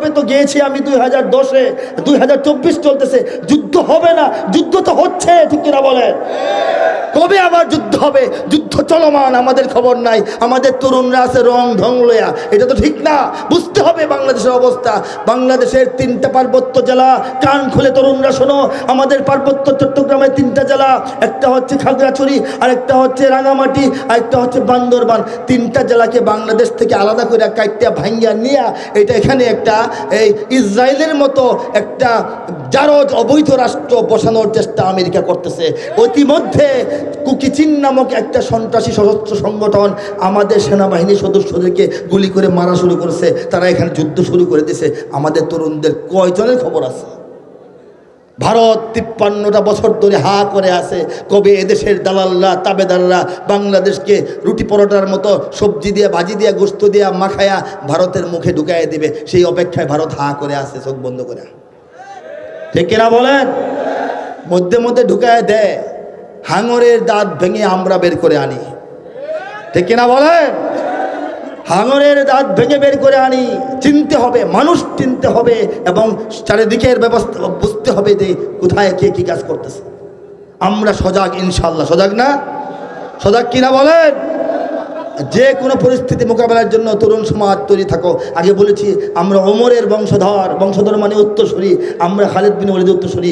হবে তো গিয়েছি আমি দুই হাজার দশে দুই হাজার চব্বিশ চলতেছে যুদ্ধ হবে না, যুদ্ধ তো হচ্ছে, ঠিক কিনা বলেন কবে আবার যুদ্ধ হবে? যুদ্ধ চলমান, আমাদের খবর নাই। আমাদের তরুণরা আছে রং ঢং লয়া এটা তো ঠিক না। বুঝতে হবে বাংলাদেশের অবস্থা। বাংলাদেশের তিনটা পার্বত্য জেলা, কান খুলে তরুণরা শোনো। আমাদের পার্বত্য চট্টগ্রামের তিনটা জেলা, একটা হচ্ছে খাগড়াছড়ি আর একটা হচ্ছে রাঙামাটি আর একটা হচ্ছে বান্দরবান। তিনটা জেলাকে বাংলাদেশ থেকে আলাদা করে কাইটিয়া ভাঙ্গিয়া নিয়া, এটা এখানে একটা এই ইসরায়েলের মতো একটা জারজ অবৈধ রাষ্ট্র বসানোর চেষ্টা আমেরিকা করতেছে অতিমধ্যে কুকিচিন নামক একটা সন্ত্রাসী সশস্ত্র সংগঠন আমাদের সেনাবাহিনীর সদস্যদেরকে গুলি করে মারা শুরু করেছে। তারা এখানে যুদ্ধ শুরু করে দিয়েছে। আমাদের তরুণদের কয়জনের খবর আছে? ভারত তিপ্পান্নটা বছর ধরে হা করে আছে। কবে এদেশের দালালরা, তাবেদাররা বাংলাদেশকে রুটি পরোটার মতো সবজি দিয়ে, ভাজি দিয়ে, গোস্ত দিয়ে, মাখায়া ভারতের মুখে ঢুকাইয়ে দিবে, সেই অপেক্ষায় ভারত হা করে আছে, চোখ বন্ধ করে ঠিক কিনা বলেন? মধ্যে মধ্যে ঢুকায় দেয় হাঙরের দাঁত ভেঙে আমরা বের করে আনি। ঠিক কিনা বলেন? হাঙরের দাঁত ভেঙে বের করে আনি। চিনতে হবে, মানুষ চিনতে হবে এবং চারিদিকের ব্যবস্থা বুঝতে হবে যে কোথায় কে কী কাজ করতেছে। আমরা সজাগ ইনশাল্লাহ সজাগ না? সজাগ কিনা বলেন? যে কোনো পরিস্থিতি মোকাবেলার জন্য তরুণ সমাজ তৈরি থাকো। আগে বলেছি, আমরা অমরের বংশধর বংশধর মানে উত্তরসূরি, আমরা খালেদ বিন ওলিদের উত্তরসূরি।